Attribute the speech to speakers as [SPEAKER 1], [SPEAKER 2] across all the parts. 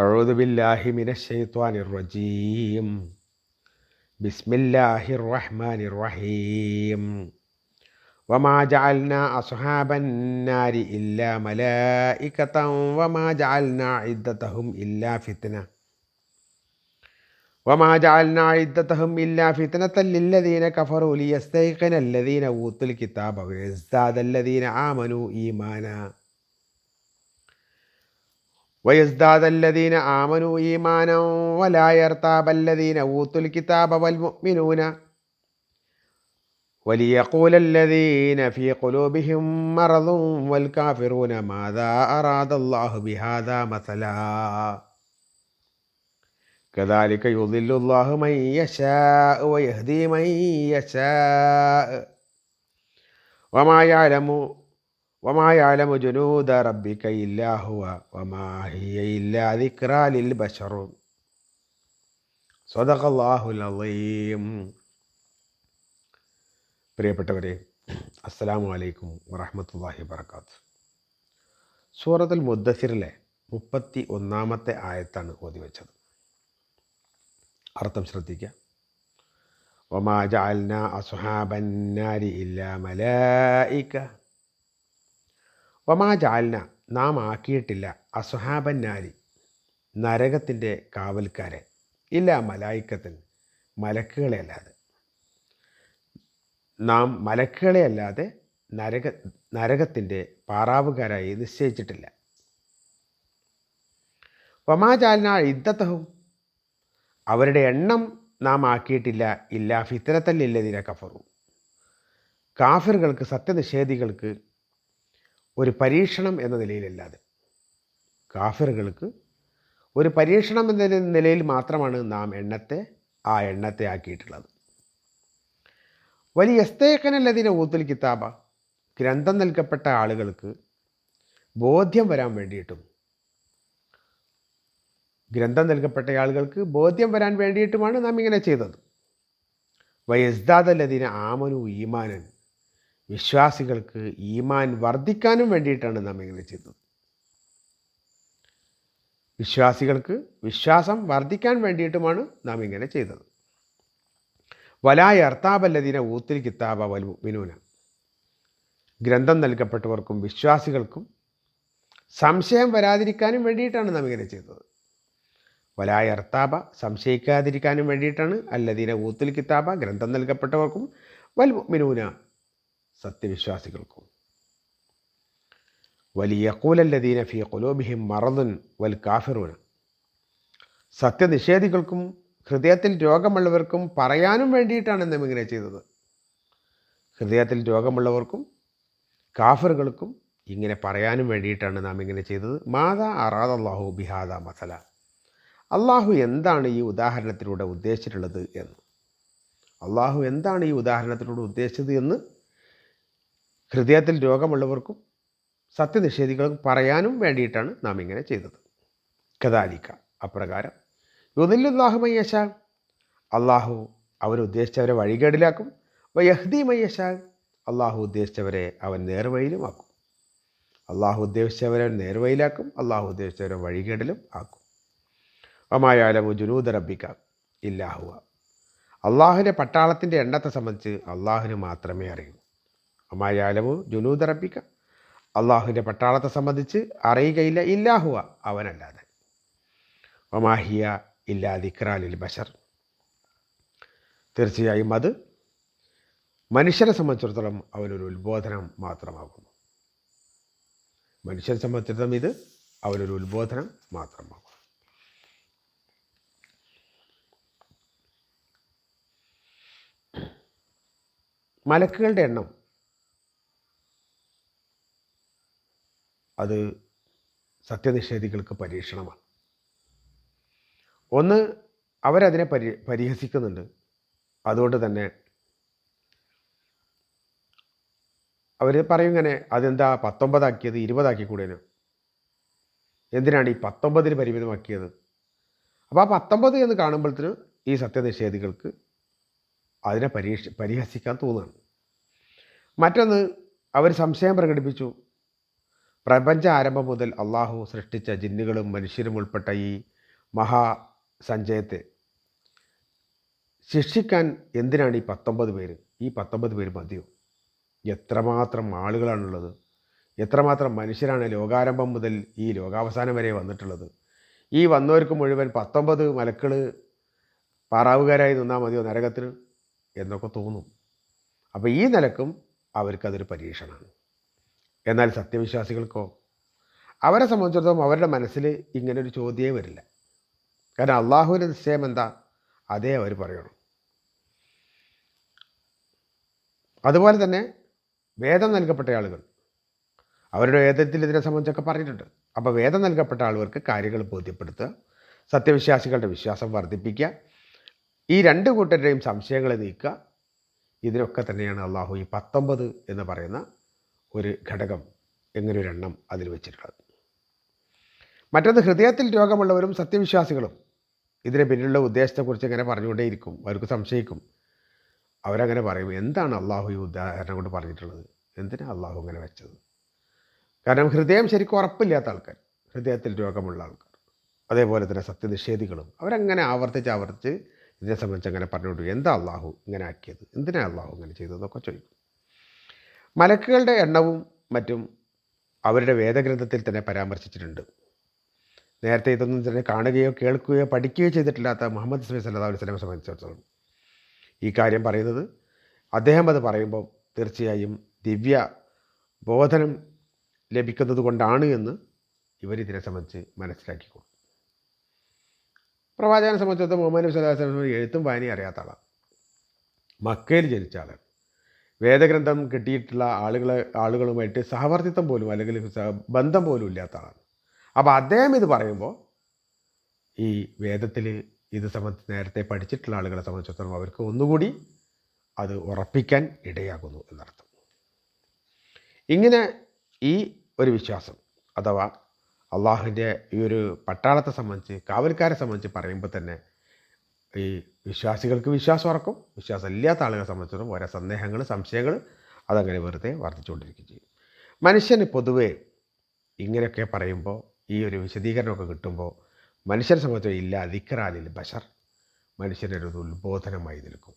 [SPEAKER 1] أعوذ بالله من الشيطان الرجيم بسم الله الرحمن الرحيم وما جعلنا أصحاب النار إلا ملائكة وما جعلنا عدتهم إلا فتنة وما جعلنا عدتهم إلا فتنة للذين كفروا ليستيقن الذين أوتوا الكتاب ويزداد الذين آمنوا إيمانا ويزداد الذين آمنوا إيمانا ولا يرتاب الذين أوتوا الكتاب والمؤمنون وليقول الذين في قلوبهم مرض والكافرون ماذا أراد الله بهذا مثلا كذلك يضل الله من يشاء ويهدي من يشاء وما يعلم വമായാലമു ജുനൂദ റബ്ബിക്ക ഇല്ലാഹുവ വമാഹിയ ഇല്ലാ ദിക്റാലിൽ ബഷറു സ്വതഖല്ലാഹുൽ അലീം പ്രിയപ്പെട്ടവരെ അസ്സലാമു അലൈക്കും വറഹമത്തല്ലാഹി വബർക്കാത്ത് സൂറത്തുൽ മുദ്ദസിറിലെ മുപ്പത്തി ഒന്നാമത്തെ ആയത്താണ് ഓതി വെച്ചത് അർത്ഥം ശ്രദ്ധിക്കുക ഒമാ ജാൽന അസുഹാബന്നാരി ഇല്ല മലായിക്ക വമാജാലിന നാം ആക്കിയിട്ടില്ല അസുഹാബന്നാരി നരകത്തിൻ്റെ കാവൽക്കാരെ ഇല്ല മലായിക്കത്തിന് മലക്കുകളെ അല്ലാതെ നാം മലക്കുകളെ അല്ലാതെ നരക നരകത്തിൻ്റെ പാറാവുകാരായി നിശ്ചയിച്ചിട്ടില്ല വമാജാലിന ഇദ്ദത്തവും അവരുടെ എണ്ണം നാം ആക്കിയിട്ടില്ല ഇല്ല ഫിത്തരത്തല്ലില്ലതിന കഫറു കാഫിറുകൾക്ക് സത്യനിഷേധികൾക്ക് ഒരു പരീക്ഷണം എന്ന നിലയിലല്ലാതെ കാഫിറുകൾക്ക് ഒരു പരീക്ഷണം എന്ന നിലയിൽ മാത്രമാണ് നാം എണ്ണത്തെ ആ എണ്ണത്തെ ആക്കിയിട്ടുള്ളത് വലിയ എസ്തേക്കനല്ലതിനെ ഊത്തൽ കിതാബ ഗ്രന്ഥം നൽകപ്പെട്ട ആളുകൾക്ക് ബോധ്യം വരാൻ വേണ്ടിയിട്ടും ഗ്രന്ഥം നൽകപ്പെട്ട ആളുകൾക്ക് ബോധ്യം വരാൻ വേണ്ടിയിട്ടുമാണ് നാം ഇങ്ങനെ ചെയ്തത് വയസ്ദാദല്ലതിനെ ആമനു ഈമാനൻ വിശ്വാസികൾക്ക് ഈമാൻ വർദ്ധിക്കാനും വേണ്ടിയിട്ടാണ് നാം ഇങ്ങനെ ചെയ്തത് വിശ്വാസികൾക്ക് വിശ്വാസം വർദ്ധിക്കാൻ വേണ്ടിയിട്ടുമാണ് നാം ഇങ്ങനെ ചെയ്തത് വലായ അർത്താബല്ലതിന ഊത്തിരി കിതാബ വലു വിനൂന ഗ്രന്ഥം നൽകപ്പെട്ടവർക്കും വിശ്വാസികൾക്കും സംശയം വരാതിരിക്കാനും വേണ്ടിയിട്ടാണ് നാം ഇങ്ങനെ ചെയ്തത് വലായ അർത്താബ സംശയിക്കാതിരിക്കാനും വേണ്ടിയിട്ടാണ് അല്ലദീന ഊത്തിൽ കിതാബ ഗ്രന്ഥം നൽകപ്പെട്ടവർക്കും വൽ മിനൂന സത്യവിശ്വാസികൾക്കും കൂലല്ലതീന ഫി കുലോബിഹിം മറന്നുൻ വൽ കാഫിറുൻ സത്യനിഷേധികൾക്കും ഹൃദയത്തിൽ രോഗമുള്ളവർക്കും പറയാനും വേണ്ടിയിട്ടാണ് എന്നും ഇങ്ങനെ ചെയ്തത് ഹൃദയത്തിൽ രോഗമുള്ളവർക്കും കാഫറുകൾക്കും ഇങ്ങനെ പറയാനും വേണ്ടിയിട്ടാണ് നാം ഇങ്ങനെ ചെയ്തത് മാതാ അറാദ് അള്ളാഹു ബിഹാദ മസല അള്ളാഹു എന്താണ് ഈ ഉദാഹരണത്തിലൂടെ ഉദ്ദേശിച്ചിട്ടുള്ളത് എന്ന് അള്ളാഹു എന്താണ് ഈ ഉദാഹരണത്തിലൂടെ ഉദ്ദേശിച്ചത് എന്ന് ഹൃദയത്തിൽ രോഗമുള്ളവർക്കും സത്യനിഷേധികൾക്കും പറയാനും വേണ്ടിയിട്ടാണ് നാം ഇങ്ങനെ ചെയ്തത് കഥാലിക്ക അപ്രകാരം യുദില്ലുല്ലാഹു മയ്യശ അള്ളാഹു അവരുദ്ദേശിച്ചവരെ വഴികേടിലാക്കും വയഹ്ദി മയ്യശ അള്ളാഹു ഉദ്ദേശിച്ചവരെ അവൻ നേർവഴിയിലുമാക്കും അള്ളാഹു ഉദ്ദേശിച്ചവരെ നേർവഴിയിലാക്കും അള്ളാഹു ഉദ്ദേശിച്ചവരെ വഴികേടിലും ആക്കും അമായാലും ജുനൂദ് റബിക്ക ഇല്ലാഹുവ അള്ളാഹുവിൻ്റെ പട്ടാളത്തിൻ്റെ എണ്ണത്തെ സംബന്ധിച്ച് അള്ളാഹുവിന് മാത്രമേ അറിയൂ അമായാലമോ ജുനൂതറപ്പിക്ക അള്ളാഹുവിൻ്റെ പട്ടാളത്തെ സംബന്ധിച്ച് അറിയുകയില്ല ഇല്ലാഹുവ അവനല്ലാതെ ഒമാഹിയ ഇല്ലാ ദിക്റാലിൽ ബഷർ തീർച്ചയായും അത് മനുഷ്യനെ സംബന്ധിച്ചിടത്തോളം അവനൊരു ഉത്ബോധനം മാത്രമാകുന്നു മനുഷ്യനെ സംബന്ധിച്ചിടത്തോളം ഇത് അവനൊരു ഉത്ബോധനം മാത്രമാകും മലക്കുകളുടെ എണ്ണം അത് സത്യനിഷേധികൾക്ക് പരീക്ഷണമാണ് ഒന്ന് അവരതിനെ പരി പരിഹസിക്കുന്നുണ്ട് അതുകൊണ്ട് തന്നെ അവർ പറയും ഇങ്ങനെ അതെന്താ പത്തൊമ്പതാക്കിയത് ഇരുപതാക്കി കൂടേനോ എന്തിനാണ് ഈ പത്തൊമ്പതിന് പരിമിതമാക്കിയത് അപ്പോൾ ആ പത്തൊമ്പത് എന്ന് കാണുമ്പോഴത്തേനും ഈ സത്യനിഷേധികൾക്ക് അതിനെ പരീക്ഷ പരിഹസിക്കാൻ തോന്നുകയാണ് മറ്റൊന്ന് അവർ സംശയം പ്രകടിപ്പിച്ചു പ്രപഞ്ച ആരംഭം മുതൽ അള്ളാഹു സൃഷ്ടിച്ച ജിന്നുകളും മനുഷ്യരും ഉൾപ്പെട്ട ഈ സഞ്ചയത്തെ ശിക്ഷിക്കാൻ എന്തിനാണ് ഈ പത്തൊമ്പത് പേര് ഈ പത്തൊമ്പത് പേര് മതിയോ എത്രമാത്രം ആളുകളാണുള്ളത് എത്രമാത്രം മനുഷ്യരാണ് ലോകാരംഭം മുതൽ ഈ ലോകാവസാനം വരെ വന്നിട്ടുള്ളത് ഈ വന്നവർക്ക് മുഴുവൻ പത്തൊമ്പത് മലക്കൾ പാറാവുകാരായി നിന്നാൽ മതിയോ നരകത്തിന് എന്നൊക്കെ തോന്നും അപ്പോൾ ഈ നിലക്കും അവർക്കതൊരു പരീക്ഷണമാണ് എന്നാൽ സത്യവിശ്വാസികൾക്കോ അവരെ സംബന്ധിച്ചിടത്തോളം അവരുടെ മനസ്സിൽ ഇങ്ങനെ ഒരു ചോദ്യമേ വരില്ല കാരണം അള്ളാഹുവിൻ്റെ നിശ്ചയം എന്താ അതേ അവർ പറയണം അതുപോലെ തന്നെ വേദം നൽകപ്പെട്ട ആളുകൾ അവരുടെ വേദത്തിൽ ഇതിനെ സംബന്ധിച്ചൊക്കെ പറഞ്ഞിട്ടുണ്ട് അപ്പോൾ വേദം നൽകപ്പെട്ട ആളുകൾക്ക് കാര്യങ്ങൾ ബോധ്യപ്പെടുത്തുക സത്യവിശ്വാസികളുടെ വിശ്വാസം വർദ്ധിപ്പിക്കുക ഈ രണ്ട് കൂട്ടരുടെയും സംശയങ്ങളെ നീക്കുക ഇതിനൊക്കെ തന്നെയാണ് അള്ളാഹു ഈ പത്തൊമ്പത് എന്ന് പറയുന്ന ഒരു ഘടകം എങ്ങനെ ഒരെണ്ണം അതിൽ വെച്ചിട്ടുള്ളത് മറ്റൊന്ന് ഹൃദയത്തിൽ രോഗമുള്ളവരും സത്യവിശ്വാസികളും ഇതിന് പിന്നിലുള്ള ഉദ്ദേശത്തെക്കുറിച്ച് ഇങ്ങനെ പറഞ്ഞുകൊണ്ടേയിരിക്കും അവർക്ക് സംശയിക്കും അവരങ്ങനെ പറയും എന്താണ് അള്ളാഹു ഈ ഉദാഹരണം കൊണ്ട് പറഞ്ഞിട്ടുള്ളത് എന്തിനാണ് അള്ളാഹു അങ്ങനെ വെച്ചത് കാരണം ഹൃദയം ശരിക്കും ഉറപ്പില്ലാത്ത ആൾക്കാർ ഹൃദയത്തിൽ രോഗമുള്ള ആൾക്കാർ അതേപോലെ തന്നെ സത്യനിഷേധികളും അവരങ്ങനെ ആവർത്തിച്ച് ആവർത്തിച്ച് ഇതിനെ സംബന്ധിച്ച് അങ്ങനെ പറഞ്ഞുകൊണ്ടു എന്താ അള്ളാഹു ഇങ്ങനെ ആക്കിയത് എന്തിനാണ് അള്ളാഹു ഇങ്ങനെ ചെയ്തതെന്നൊക്കെ ചോദിക്കും മലക്കുകളുടെ എണ്ണവും മറ്റും അവരുടെ വേദഗ്രന്ഥത്തിൽ തന്നെ പരാമർശിച്ചിട്ടുണ്ട് നേരത്തെ ഇതൊന്നും തന്നെ കാണുകയോ കേൾക്കുകയോ പഠിക്കുകയോ ചെയ്തിട്ടില്ലാത്ത മുഹമ്മദ് നബി സല്ലാ അലൈഹി സ്വലമെ സംബന്ധിച്ചിടത്തോളം ഈ കാര്യം പറയുന്നത് അദ്ദേഹം അത് പറയുമ്പോൾ തീർച്ചയായും ദിവ്യ ബോധനം ലഭിക്കുന്നത് കൊണ്ടാണ് എന്ന് ഇവരിതിനെ സംബന്ധിച്ച് മനസ്സിലാക്കിക്കൊള്ളു പ്രവാചകനെ സംബന്ധിച്ചിടത്തോളം മുഹമ്മദ് നബി സല്ലാ എഴുത്തും വായനയും അറിയാത്ത ആളാണ് മക്കയിൽ ജനിച്ച ആളാണ് വേദഗ്രന്ഥം കിട്ടിയിട്ടുള്ള ആളുകളെ ആളുകളുമായിട്ട് സഹവർത്തിത്വം പോലും അല്ലെങ്കിൽ ബന്ധം പോലും ഇല്ലാത്ത ആളാണ് അപ്പോൾ അദ്ദേഹം ഇത് പറയുമ്പോൾ ഈ വേദത്തിൽ ഇത് സംബന്ധിച്ച് നേരത്തെ പഠിച്ചിട്ടുള്ള ആളുകളെ സംബന്ധിച്ചിടത്തോളം അവർക്ക് ഒന്നുകൂടി അത് ഉറപ്പിക്കാൻ ഇടയാകുന്നു എന്നർത്ഥം ഇങ്ങനെ ഈ ഒരു വിശ്വാസം അഥവാ അള്ളാഹുവിൻ്റെ ഈ ഒരു പട്ടാളത്തെ സംബന്ധിച്ച് കാവൽക്കാരെ സംബന്ധിച്ച് പറയുമ്പോൾ തന്നെ ഈ വിശ്വാസികൾക്ക് വിശ്വാസം ഉറക്കും വിശ്വാസം ഇല്ലാത്ത ആളുകളെ സംബന്ധിച്ചിടത്തോളം ഓരോ സന്ദേഹങ്ങൾ സംശയങ്ങൾ അതങ്ങനെ വെറുതെ വർദ്ധിച്ചുകൊണ്ടിരിക്കുകയും ചെയ്യും മനുഷ്യന് പൊതുവേ ഇങ്ങനെയൊക്കെ പറയുമ്പോൾ ഈ ഒരു വിശദീകരണമൊക്കെ കിട്ടുമ്പോൾ മനുഷ്യനെ സംബന്ധിച്ച് ഇല്ല ദിക്റാലിൽ ബഷർ മനുഷ്യനൊരു ഉത്ബോധനമായി നിൽക്കും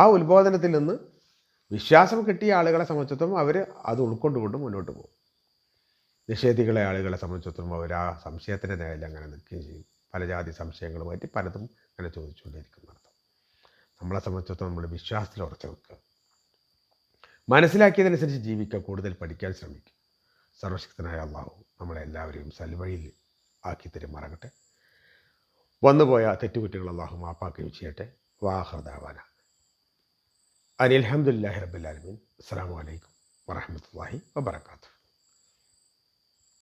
[SPEAKER 1] ആ ഉത്ബോധനത്തിൽ നിന്ന് വിശ്വാസം കിട്ടിയ ആളുകളെ സംബന്ധിച്ചിടത്തോളം അവർ അത് ഉൾക്കൊണ്ടുകൊണ്ട് മുന്നോട്ട് പോകും നിഷേധികളെ ആളുകളെ സംബന്ധിച്ചിടത്തോളം അവർ ആ സംശയത്തിൻ്റെ നിലയിൽ അങ്ങനെ നിൽക്കുകയും ചെയ്യും പല ജാതി സംശയങ്ങളുമായിട്ട് പലതും അങ്ങനെ ചോദിച്ചുകൊണ്ടിരിക്കുന്നു നമ്മളെ സംബന്ധിച്ചിടത്തോളം നമ്മൾ വിശ്വാസത്തിൽ ഉറച്ചു നിൽക്കുക മനസ്സിലാക്കിയതനുസരിച്ച് ജീവിക്കുക കൂടുതൽ പഠിക്കാൻ ശ്രമിക്കുക സർവശക്തനായ അള്ളാഹു നമ്മളെല്ലാവരെയും സൽവഴിയിൽ ആക്കി തെരുമാറാകട്ടെ വന്നുപോയ തെറ്റുകുറ്റികൾ അള്ളാഹു മാപ്പാക്കുകയും ചെയ്യട്ടെ വാഹൃദാവാന അനിൽഹമുല്ലാഹി റബുലാലമീൻ അസ്സാം വലൈക്കും വറഹമത്തല്ലാഹി വാത്തു